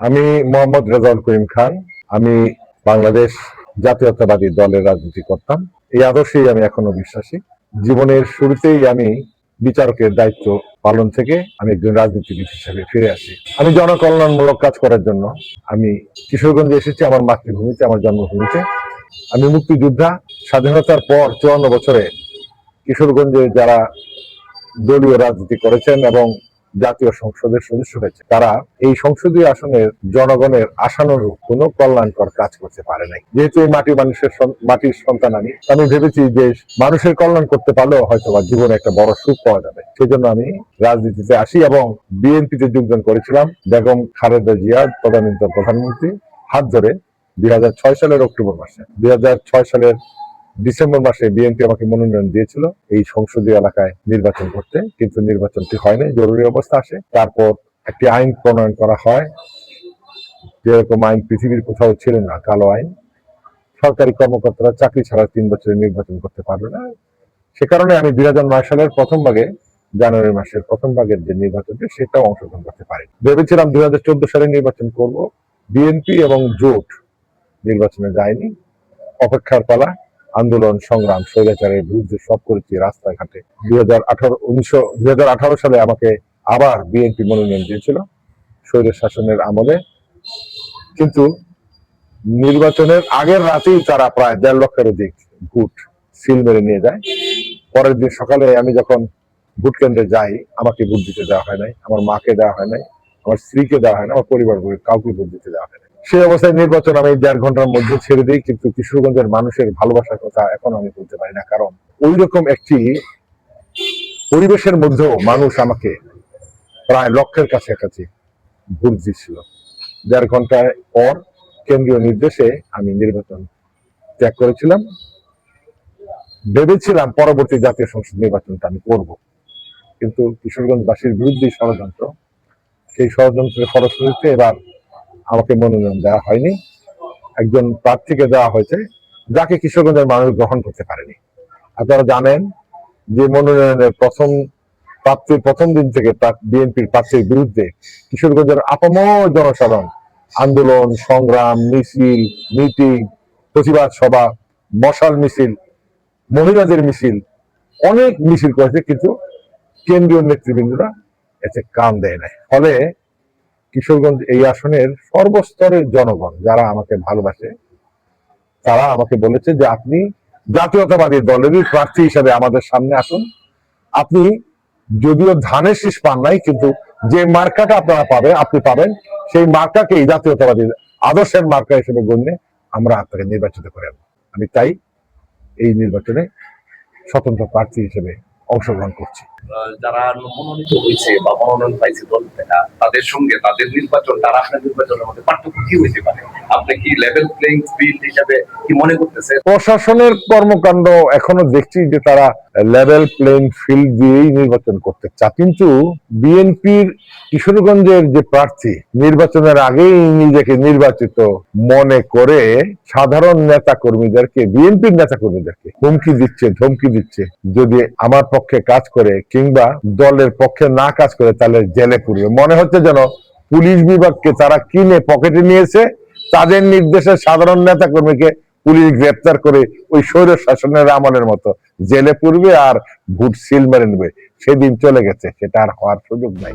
আমি মোহাম্মদ রেজাউল করিম খান। আমি বাংলাদেশ জাতীয়তাবাদী দলের রাজনীতি করতাম। এই আদর্শেই আমি এখনও বিশ্বাসী। জীবনের শুরুতেই আমি বিচারকের দায়িত্ব পালন থেকে আমি একজন রাজনীতিবিদ হিসেবে ফিরে আসি। আমি জনকল্যাণমূলক কাজ করার জন্য আমি কিশোরগঞ্জে এসেছি, আমার মাতৃভূমিতে, আমার জন্মভূমিতে। আমি মুক্তিযোদ্ধা। স্বাধীনতার পর চুয়ান্ন বছরে কিশোরগঞ্জে যারা দলীয় রাজনীতি করেছেন এবং জাতীয় সংসদের সদস্য হয়েছে। তারা এই সংসদীয় আসনের জনগণের আশানুরূপ কোনো কল্যাণকর কাজ করতে পারে নাই। যেহেতু এই মাটি মানুষের মাটির সন্তান আমি আমি ভেবেছি যে মানুষের কল্যাণ করতে পারলেও হয়তো বা জীবনে একটা বড় সুখ পাওয়া যাবে। সেজন্য আমি রাজনীতিতে আসি এবং বিএনপিতে যোগদান করেছিলাম। বেগম খালেদা জিয়া তদানীন্তন প্রধানমন্ত্রী হাত ধরে দুই হাজার ছয় সালের অক্টোবর মাসে। দুই হাজার ছয় সালের ডিসেম্বর মাসে বিএনপি আমাকে মনোনয়ন দিয়েছিল এই সংসদীয় এলাকায় নির্বাচন করতে, কিন্তু নির্বাচনটি হয়নি, জরুরি অবস্থা আসে। তারপর একটি আইন প্রণয়ন করা হয়। যেরকম আইন পৃথিবীর কোথাও ছিল না, কালো আইন। সরকারি কর্মকর্তারা চাকরি ছাড়া তিন বছরের নির্বাচন করতে পারবে না। সে কারণে আমি দুই হাজার নয় সালের প্রথম ভাগে, জানুয়ারি মাসের প্রথম ভাগের যে নির্বাচনটি, সেটাও অংশগ্রহণ করতে পারি ভেবেছিলাম দুই হাজার চোদ্দ সালে নির্বাচন করব। বিএনপি এবং জোট নির্বাচনে যায়নি। অপেক্ষার পালা আন্দোলন, সংগ্রাম, স্বৈরাচারের বিরুদ্ধে সব করেছি রাস্তাঘাটে। দুই হাজার আঠারো, উনিশশো, দুই হাজার আঠারো সালে আমাকে আবার বিএনপি মনোনয়ন দিয়েছিল স্বৈর শাসনের আমলে। কিন্তু নির্বাচনের আগের রাতেই তারা প্রায় দেড় লক্ষের অধিক ভোট সিল মেরে নিয়ে যায়। পরের দিন সকালে আমি যখন ভোট কেন্দ্রে যাই, আমাকে ভোট দিতে দেওয়া হয় নাই, আমার মাকে দেওয়া হয় নাই, আমার স্ত্রীকে দেওয়া হয় না আমার পরিবার কাউকে ভোট দিতে দেওয়া হয় না সেই অবস্থায় নির্বাচন আমি দেড় ঘণ্টার মধ্যে ছেড়ে দিই, কিন্তু কিশোরগঞ্জের মানুষের ভালোবাসার কথা এখন আমি বলতে পারি না, কারণ ওই রকম একটি পরিবেশের মধ্যেও মানুষ আমাকে প্রায় লক্ষের কাছাকাছি ভোট দিচ্ছিল দেড় ঘণ্টার পর কেন্দ্রীয় নির্দেশে আমি নির্বাচন ত্যাগ করেছিলাম। ভেবেছিলাম পরবর্তী জাতীয় সংসদ নির্বাচনটা আমি করব, কিন্তু কিশোরগঞ্জবাসীর বিরুদ্ধে ষড়যন্ত্র, সেই ষড়যন্ত্রের ফলশ্রুতিতে এবার আমাকে মনোনয়ন দেওয়া হয়নি। একজন প্রার্থীকে দেওয়া হয়েছে, যাকে কিশোরগঞ্জের মানুষ গ্রহণ করতে পারেনি। আপনারা জানেন যে মনোনয়নের প্রথম প্রাপ্তির প্রথম দিন থেকে বিএনপির প্রার্থীর বিরুদ্ধে কিশোরগঞ্জের আপামর জনসাধারণ আন্দোলন, সংগ্রাম, মিছিল, মিটিং, প্রতিবাদ সভা, মশাল মিছিল, মহিলাদের মিছিল, অনেক মিছিল করেছে, কিন্তু কেন্দ্রীয় নেতৃবৃন্দরা এতে কান দেয় নাই। ফলে কিশোরগঞ্জ এই আসনের সর্বস্তরের জনগণ যারা আমাকে ভালোবাসে, তারা আমাকে বলেছে যে আপনি জাতীয়তাবাদী দলেরই প্রার্থী হিসাবে আমাদের সামনে আসুন আপনি যদিও ধানের শীষ পান নাই, কিন্তু যে মার্কাটা আপনারা পাবেন আপনি পাবেন সেই মার্কাকেই জাতীয়তাবাদী আদর্শের মার্কা হিসেবে গণ্যে আমরা আপনাকে নির্বাচিত করে আনব। আমি তাই এই নির্বাচনে স্বতন্ত্র প্রার্থী হিসেবে অংশগ্রহণ করছে। যারা মনোনীত হয়েছে বা মনোনয়ন পাইছে দল তাদের সঙ্গে তাদের নির্বাচন, তারা আপনার নির্বাচনের মধ্যে পার্থক্য কি হইতে পারে? আপনি কি লেভেল প্লেইং ফিল্ড হিসাবে কি মনে করতেছে প্রশাসনের কর্মকাণ্ড এখনও দেখছি যে তারা লেভেল প্লেইং ফিল্ড দিয়েই নির্বাচন করতে চায়। কিন্তু বিএনপির কিশোরগঞ্জের যে প্রার্থী নির্বাচনের আগেই নিজেকে নির্বাচিত মনে করে সাধারণ নেতা কর্মীদেরকে বিএনপির নেতা কর্মীদেরকে হুমকি দিচ্ছে, ধমকি দিচ্ছে। যদি আমার পক্ষে কাজ করে কিংবা দলের পক্ষে না কাজ করে তাহলে জেলে পুরবে মনে হচ্ছে যেন পুলিশ বিভাগকে তারা কিনে পকেটে নিয়েছে তাদের নির্দেশে সাধারণ নেতা কর্মীকে পুলিশ গ্রেপ্তার করে ওই স্বৈর শাসনের আমলের মতো জেলে পুরবে আর ভুট সিল মেরে নেবে। সেদিন চলে গেছে, সেটা আর হওয়ার সুযোগ নাই।